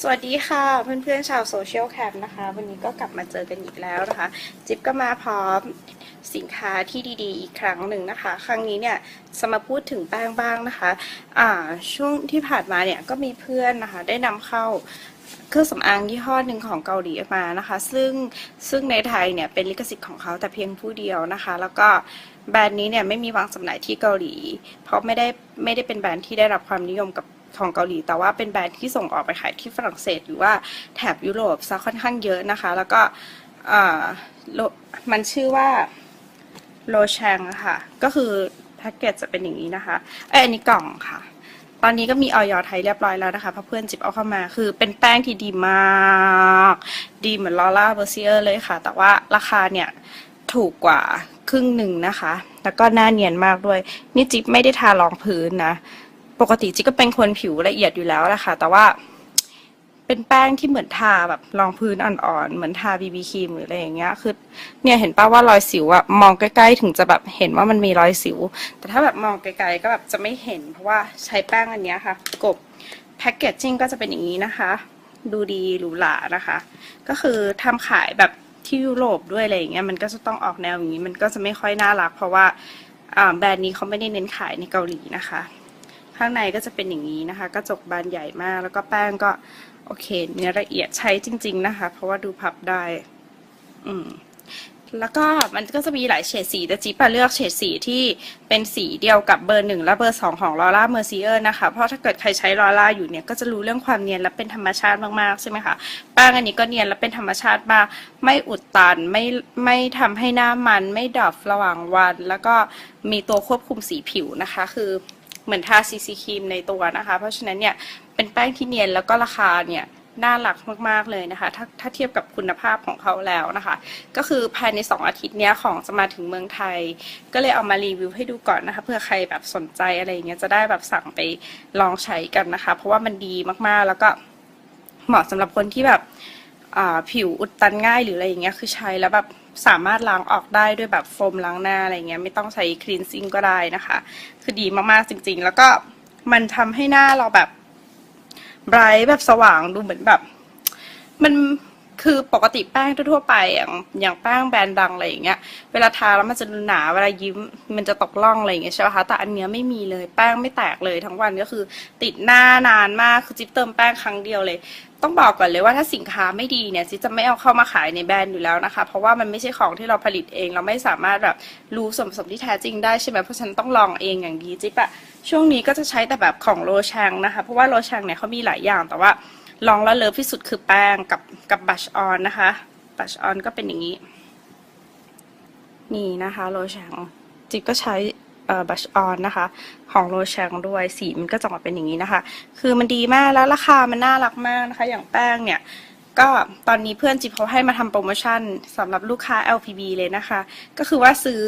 สวัสดีค่ะเพื่อนๆชาวโซเชียลแคมนะคะ วันนี้ก็กลับมาเจอกันอีกแล้วนะคะ จิ๊บก็มาพร้อมสินค้าที่ดีๆ อีกครั้งหนึ่งนะคะ ครั้งนี้เนี่ยจะมาพูดถึงแป้งบ้างนะคะอ่าช่วงที่ผ่านมาเนี่ยก็มีเพื่อนนะคะ ได้นำเข้าเครื่องสำอางยี่ห้อหนึ่งของเกาหลีมานะคะ ซึ่งซึ่งในไทยเนี่ยเป็นลิขสิทธิ์ของเขาแต่เพียงผู้เดียวนะคะ แล้วก็แบรนด์นี้เนี่ยไม่มีวางจำหน่ายที่เกาหลี เพราะไม่ได้ไม่ได้เป็นแบรนด์ที่ได้รับความนิยมกับ ของเกาหลี แต่ว่าเป็นแบรนด์ที่ส่งออกไปขายที่ฝรั่งเศสหรือว่าแถบยุโรปซะค่อนข้างเยอะนะคะ แล้วก็มันชื่อว่าโลแชงค่ะ ก็คือแพ็กเกจจะเป็นอย่างนี้นะคะ เอยอันนี้กล่องค่ะ ตอนนี้ก็มีออยไทยเรียบร้อยแล้วนะคะเพราะเพื่อนจิบเอาเข้ามา คือเป็นแป้งที่ดีมาก ดีเหมือนลอร่าเบอร์เซียเลยค่ะ แต่ว่าราคาเนี่ยถูกกว่าครึ่งหนึ่งนะคะ แล้วก็หน้าเนียนมากด้วย นี่จิ๊บไม่ได้ทารองพื้นนะ ปกติจิ๊บก็เป็นคนผิวละเอียดอยู่แล้วแหละค่ะ แต่ว่าเป็นแป้งที่เหมือนทาแบบรองพื้นอ่อนๆ เหมือนทาบีบีครีมหรืออะไรอย่างเงี้ย คือ เนี่ยเห็นป่าว่ารอยสิวอะมองใกล้ๆ ถึงจะแบบเห็นว่ามันมีรอยสิว แต่ถ้าแบบมองไกลๆก็แบบจะไม่เห็น เพราะว่าใช้แป้งอันเนี้ยค่ะ กบแพ็กเกจจิ้งก็จะเป็นอย่างนี้นะคะ ดูดีหรูหรานะคะ ก็คือทำขายแบบที่ยุโรปด้วยอะไรอย่างเงี้ย มันก็จะต้องออกแนวอย่างนี้ มันก็จะไม่ค่อยน่ารัก เพราะว่าแบรนด์นี้เขาไม่ได้เน้นขายในเกาหลีนะคะ ข้างในก็จะเป็นอย่างนี้นะคะ กระจกบานใหญ่มาก แล้วก็แป้งก็โอเคเนื้อละเอียดใช้จริง ๆ นะคะ เพราะว่าดูพับได้ อืมแล้วก็มันก็จะมีหลายเฉดสีแต่จิ๊บอะเลือกเฉดสีที่เป็นสีเดียวกับเบอร์หนึ่งและเบอร์สองของลอร่าเมอร์ซิเออร์นะคะ เพราะถ้าเกิดใครใช้ลอร่าอยู่เนี่ย ก็จะรู้เรื่องความเนียนและเป็นธรรมชาติมากๆใช่ไหมคะแป้งอันนี้ก็เนียนและเป็นธรรมชาติมาก ไม่อุดตันไม่ไม่ทำให้หน้ามัน ไม่ดรอประหว่างวัน แล้วก็มีตัวควบคุมสีผิวนะคะ คือ เหมือนทาซีซีครีมในตัวนะคะ เพราะฉะนั้นเนี่ยเป็นแป้งที่เนียนแล้วก็ราคาเนี่ยน่ารักมาก ๆ เลยนะคะ ถ้าถ้าเทียบกับคุณภาพของเขาแล้วนะคะ ก็คือภายใน 2 อาทิตย์เนี้ยของจะมาถึงเมืองไทย ก็เลยเอามารีวิวให้ดูก่อนนะคะเผื่อใครแบบสนใจอะไรเงี้ยจะได้แบบสั่งไปลองใช้กันนะคะ เพราะว่ามันดีมากๆ แล้วก็เหมาะสำหรับคนที่แบบผิวอุดตันง่ายหรืออะไรอย่างเงี้ยคือใช้แล้วแบบ สามารถล้างออกได้ด้วยแบบโฟมล้างหน้าอะไรเงี้ยไม่ต้องใช้คลีนซิ่งก็ได้นะคะ คือดีมากๆจริง ๆ แล้วก็มันทำให้หน้าเราแบบไบรท์แบบสว่างดูเหมือนแบบ มัน คือปกติแป้งทั่วๆไปอย่างอย่างแป้งแบรนด์ดังอะไรอย่างเงี้ยเวลาทาแล้วมันจะดูหนาเวลายิ้มมันจะตกล่องอะไรอย่างเงี้ยใช่ไหมคะแต่อันเนี้ยไม่มีเลยแป้งไม่แตกเลยทั้งวันก็คือ ติดหน้านานมากคือจิ๊บเติมแป้งครั้งเดียวเลย ต้องบอกก่อนเลยว่าถ้าสินค้าไม่ดีเนี่ยจิ๊บจะไม่เอาเข้ามาขายในแบรนด์อยู่แล้วนะคะ เพราะว่ามันไม่ใช่ของที่เราผลิตเอง เราไม่สามารถแบบรู้ส่วนผสมที่แท้จริงได้ใช่ไหมเพราะฉันต้องลองเองอย่างดีจิ๊บอะช่วงนี้ก็จะใช้แต่แบบของโลชังนะคะ เพราะว่าโลชังเนี่ยเขามีหลายอย่างแต่ว่า ลองแล้วเลิฟที่สุดคือแป้งกับกับบัชออนนะคะบัชออนก็เป็นอย่างนี้ นี่นะคะโลชังจิ๊บก็ใช้บัชออนนะคะ ของโลชังด้วยสีมันก็จะออกมาเป็นอย่างนี้นะคะ คือมันดีมากแล้วราคามันน่ารักมากนะคะ อย่างแป้งเนี่ยก็ตอนนี้เพื่อนจิ๊บเขาให้มาทำโปรโมชั่นสำหรับลูกค้า LPB เลยนะคะ ก็คือว่าซื้อ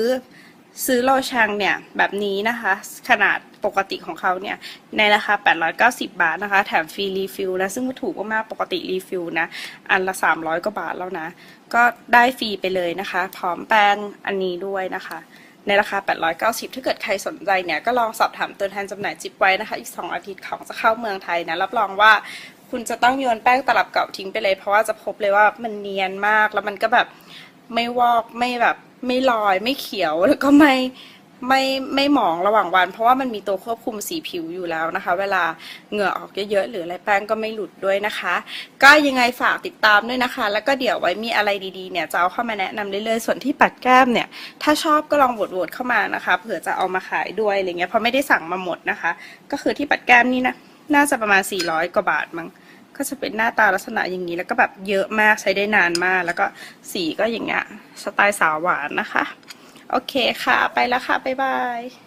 ซื้อโลชังเนี่ยแบบนี้นะคะ ขนาดปกติของเขาเนี่ยในราคา 890 บาทนะคะ แถมฟรีรีฟิลนะ ซึ่งถูกมากๆปกติรีฟิลนะ อันละ 300 กว่าบาทแล้วนะ ก็ได้ฟรีไปเลยนะคะ พร้อมแป้งอันนี้ด้วยนะคะในราคา 890 ถ้าเกิดใครสนใจเนี่ย ก็ลองสอบถามตัวแทนจำหน่ายจิบไว้นะคะ อีก 2 อาทิตย์ของจะเข้าเมืองไทยนะ รับรองว่าคุณจะต้องโยนแป้งตลับเก่าทิ้งไปเลย เพราะว่าจะพบเลยว่ามันเนียนมาก แล้วมันก็แบบไม่วอกไม่แบบไม่ลอยไม่เขียวแล้วก็ไม่ไม่ไม่หมองระหว่างวัน เพราะว่ามันมีตัวควบคุมสีผิวอยู่แล้วนะคะ เวลาเหงื่อออกเยอะๆหรืออะไรแป้งก็ไม่หลุดด้วยนะคะ ก็ยังไงฝากติดตามด้วยนะคะ แล้วก็เดี๋ยวไว้มีอะไรดีๆเนี่ยจะเอาเข้ามาแนะนำเรื่อยๆส่วนที่ปัดแก้มเนี่ย ถ้าชอบก็ลองโหวตๆเข้ามานะคะเผื่อจะเอามาขายด้วยอะไรเงี้ยเพราะไม่ได้สั่งมาหมดนะคะ ก็คือที่ปัดแก้มนี่นะน่าจะประมาณ 400 กว่าบาทมั้ง ก็จะเป็นหน้าตาลักษณะอย่างนี้แล้วก็แบบเยอะมากใช้ได้นานมาก แล้วก็สีก็อย่างเงี้ยสไตล์สาวหวานนะคะ โอเคค่ะ ไปแล้วค่ะ บ๊ายบาย